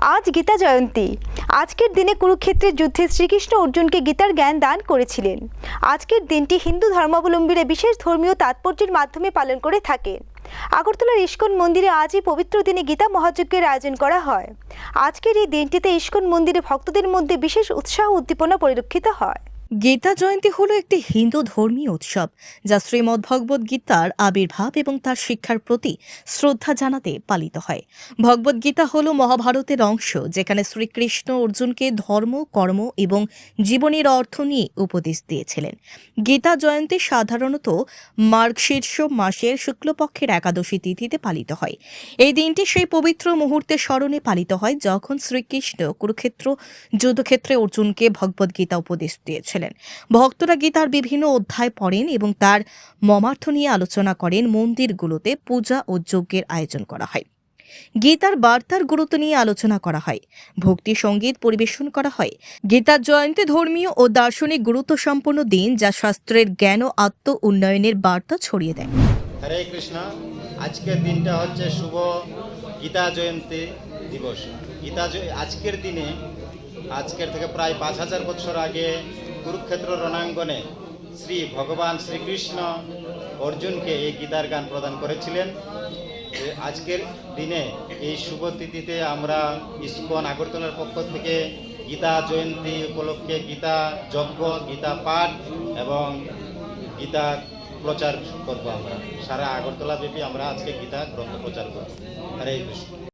আজ গীতা জয়ন্তী। আজকের দিনে কুরুক্ষেত্রের যুদ্ধে শ্রীকৃষ্ণ অর্জুনকে গীতার জ্ঞান দান করেছিলেন। আজকের দিনটি হিন্দু ধর্মাবলম্বীরা বিশেষ ধর্মীয় তাৎপর্যের মাধ্যমে পালন করে থাকে আগরতলার ইস্কন মন্দিরে আজই পবিত্র দিনে গীতা মহাযজ্ঞের আয়োজন করা হয়। আজকের এই দিনটিতে ইস্কন মন্দিরে ভক্তদের মধ্যে বিশেষ উৎসাহ উদ্দীপনা পরিলক্ষিত হয়। গীতা জয়ন্তী হলো একটি হিন্দু ধর্মীয় উৎসব, যা শ্রীমদ্ ভগবদ্ গীতার আবির্ভাব এবং তার শিক্ষার প্রতি শ্রদ্ধা জানাতে পালিত হয়। ভগবদ্ গীতা হলো মহাভারতের অংশ, যেখানে শ্রীকৃষ্ণ অর্জুনকে ধর্ম, কর্ম এবং জীবনের অর্থ নিয়ে উপদেশ দিয়েছিলেন। গীতা জয়ন্তী সাধারণত মার্গশীর্ষ মাসের শুক্লপক্ষের একাদশী তিথিতে পালিত হয়। এই দিনটি সেই পবিত্র মুহূর্তে স্মরণে পালিত হয়, যখন শ্রীকৃষ্ণ কুরুক্ষেত্র, যুদ্ধক্ষেত্রে অর্জুনকে ভগবদ্গীতা উপদেশ দিয়েছিলেন। ভক্তরা গীতার বিভিন্ন অধ্যায় পড়েন এবং তার মমার্থ নিয়ে আলোচনা করেন। মন্দিরগুলোতে পূজা ও যজ্ঞের আয়োজন করা হয়। গীতার বার্তার গুরুত্ব নিয়ে আলোচনা করা হয়। ভক্তি সংগীত পরিবেশন করা হয়। গীতার জয়ন্তী ধর্মীয় ও দার্শনিক গুরুত্ব সম্পন্ন দিন যা শাস্ত্রের জ্ঞান ও আত্ম উন্নয়নের বার্তা ছড়িয়ে দেয়। হরে কৃষ্ণ। আজকের দিনটা হচ্ছে শুভ গীতা জয়ন্তী দিবস। গীতা আজকের দিনে, আজকের থেকে প্রায় পাঁচ হাজার বছর আগে কুরুক্ষেত্র রণাঙ্গনে শ্রী ভগবান শ্রীকৃষ্ণ অর্জুনকে এই গীতার গান প্রদান করেছিলেন। আজকের দিনে এই শুভ তিথিতে আমরা ইস্কন আগরতলার পক্ষ থেকে গীতা জয়ন্তী উপলক্ষে গীতা যজ্ঞ, গীতা পাঠ এবং গীতা প্রচার করব আমরা। সারা আগরতলা ব্যাপী আমরা আজকে গীতা গ্রন্থ প্রচার করব। হরে কৃষ্ণ।